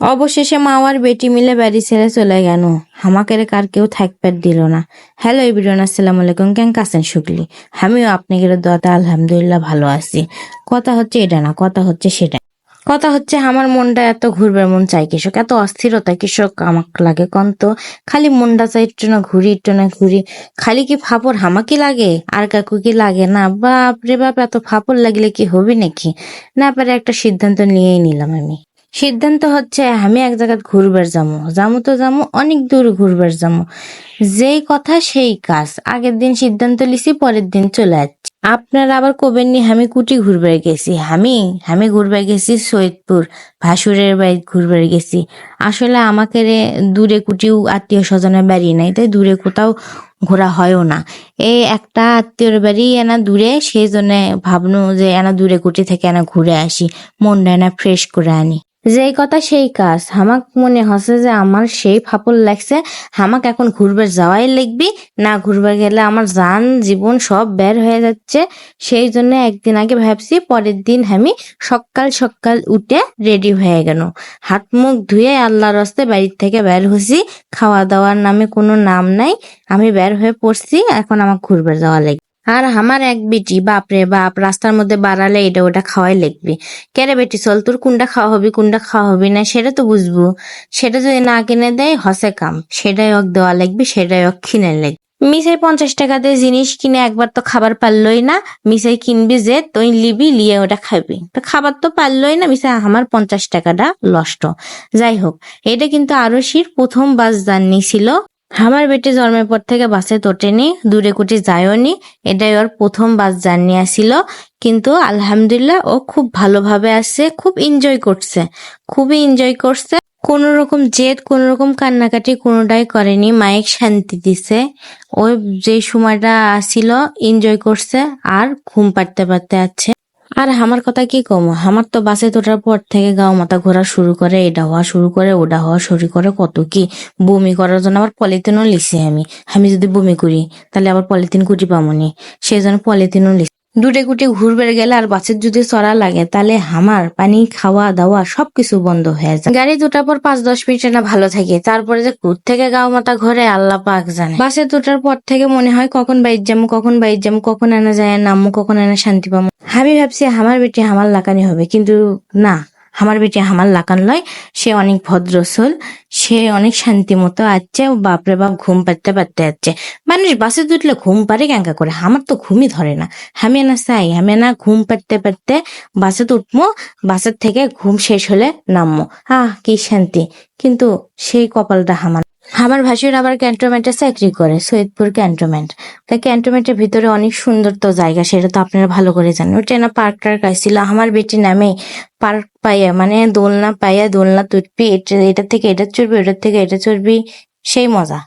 অবশেষে মা আর বেটি মিলে বাড়ি ছেড়ে চলে গেল। আমাকে কার কেউ থাকবার দিল না। হ্যালো ইবিরন আসসালামু আলাইকুম। কেন কাছেন শুকলি? আমিও আপনাকে দোয়াতে আলহামদুলিল্লাহ ভালো আছি। কথা হচ্ছে এটা না, কথা হচ্ছে সেটা কথা হচ্ছে আমার মনটা এত ঘুরবার মন চাই কৃষক, এত অস্থিরতা কৃষক আমাক লাগে কন তো খালি মনটা চাই একটু না ঘুরি, একটু না ঘুরি। খালি কি ফাপড় হামাকি লাগে? আর কাকু কি লাগে না? বাপ রে বাপ, এত ফাপড় লাগলে কি হবে নাকি? না পারে একটা সিদ্ধান্ত নিয়েই নিলাম আমি। সিদ্ধান্ত হচ্ছে, আমি এক জায়গায় ঘুরবার যাব। যাব তো যাব, অনেক দূর ঘুরবার যাব। যেই কথা সেই কাজ। আগের দিন সিদ্ধান্ত লিছি, পরের দিন চলে যাচ্ছি আপনার আবার কবেন নি আমি কুটি ঘুরবার গেছি? আমি আমি ঘুরবার গেছি সৈয়দপুর, ভাসুরের বাড়ি ঘুরবার গেছি। আসলে আমাকে রে দূরে কুটিও আত্মীয় স্বজনের বাড়ি নাই, তাই দূরে কোথাও ঘোরা হয়ও না। এই একটা আত্মীয়র বাড়ি এনা দূরে, সেই জন্য ভাবনু যে এনা দূরে কুটি থেকে এনা ঘুরে আসি, মনটা এনা ফ্রেশ করে আনি। যেই কথা সেই কাজ। হামাক মনে হচ্ছে যে আমার সেই ফাপল লাগছে, হামাক এখন ঘুরবার যাওয়াই লাগবি, না ঘুরবার গেলে আমার যান জীবন সব বের হয়ে যাচ্ছে। সেই জন্য একদিন আগে ভাবছি পরের দিন আমি সকাল সকাল উঠে রেডি হয়ে গেল। হাত মুখ ধুয়ে আল্লাহর রস্তে বাড়ির থেকে বের হয়েছি। খাওয়া দাওয়ার নামে কোনো নাম নাই। আমি বের হয়ে পড়ছি, এখন আমার ঘুরবার যাওয়া লাগবে। আর আমার এক বেটি বাপরে বাপ, রাস্তার মধ্যে বাড়ালে এটা ওটা খাওয়াই লাগবে। কেরে বেটি, চল তোর কোনটা খাওয়া হবে, কোনটা খাওয়া হবে না, সেটা তো বুঝব। সেটা যদি না কিনে দেয়, হসে কাম। সেটাই ওক দেওয়া লাগবে, সেটাই ওক কিনে লাগবে। মিসাই পঞ্চাশ টাকা দিয়ে জিনিস কিনে একবার তো খাবার পারলই না। মিসাই কিনবি যে, তুই লিবি লিয়ে ওটা খাবি। তো খাবার তো পারলই না মিসাই আমার পঞ্চাশ টাকাটা লষ্ট যাই হোক, এটা কিন্তু আরশির প্রথম বাস জার্নি ছিল। আমার বেটি জন্মের পর থেকে বাসে তোটেনি, দূরে কুটি যায়নি, এটাই ওর প্রথম বাস জার্নি আসিল। কিন্তু আলহামদুলিল্লাহ ও খুব ভালোভাবে আসছে, খুব এনজয় করছে, খুবই এনজয় করছে। কোন রকম জেদ কোন রকম কান্নাকাটি কোনোটাই করেনি মাইক শান্তি দিছে। ওই যে সময়টা আসিল এনজয় করছে, আর ঘুম পাড়তে পারতে আছে। আর আমার কথা কি কম? আমার তো বাসে তোটার পর থেকে গাও মাথা ঘোরা শুরু করে, এটা হওয়া শুরু করে, ওটা হওয়া শুরু করে কত কি? বমি করার জন্য আবার পলিথিনও লিসি আমি। আমি যদি বমি করি, তাহলে আবার পলিথিন কুটি পামনি। সেই জন্য পলিথিনও লিছি। দূরে কুটে ঘুরবে গেলে আর বাসের যদি চড়া লাগে, তাহলে হামার, পানি, খাওয়া, দাওয়া, সবকিছু বন্ধ হয়ে যায়। গাড়ি দুটার পর পাঁচ দশ মিনিট না ভালো থাকে, তারপরে যে কুট থেকে গাও মাথা ঘরে আল্লাহ পাক জানে। বাসে দুটার পর থেকে মনে হয় কখন বাইর যাব, কখন বাইর যাব, কখন এনে যায় নামো কখন এনে শান্তি পাবো। আমি ভাবছি আমার বেটি আমার লাকানি হবে, কিন্তু না। আমার বেটি আমার লাকান লয়, সে অনেক ভদ্রসল, সে অনেক শান্তি মতো আছে বাপরে বাপ ঘুম পাড়তে পারতে আছে। মানুষ বাসে উঠলে ঘুম পারে ক্যাঙ্কা করে, আমার তো ঘুমই ধরে না। হামে না চাই হামে না ঘুম পাড়তে পারতে বাসে উঠবো, বাসের থেকে ঘুম শেষ হলে নামবো। আহ, কি শান্তি। কিন্তু সেই কপালটা আমার আমার ভাসুর আবার ক্যান্টনমেন্টে চাকরি করে, সৈয়দপুর ক্যান্টনমেন্ট তাই ক্যান্টনমেন্টের ভিতরে অনেক সুন্দর তো জায়গা, সেটা তো আপনারা ভালো করে জানেন। ওটা না পার্ক টার্ক আসছিল আমার বেটি নামে পার্ক পাইয়া মানে দোলনা পাইয়া দোলনা তুটবি, এটা এটা থেকে এটা চড়বি ওটার থেকে এটা চড়বি, সেই মজা।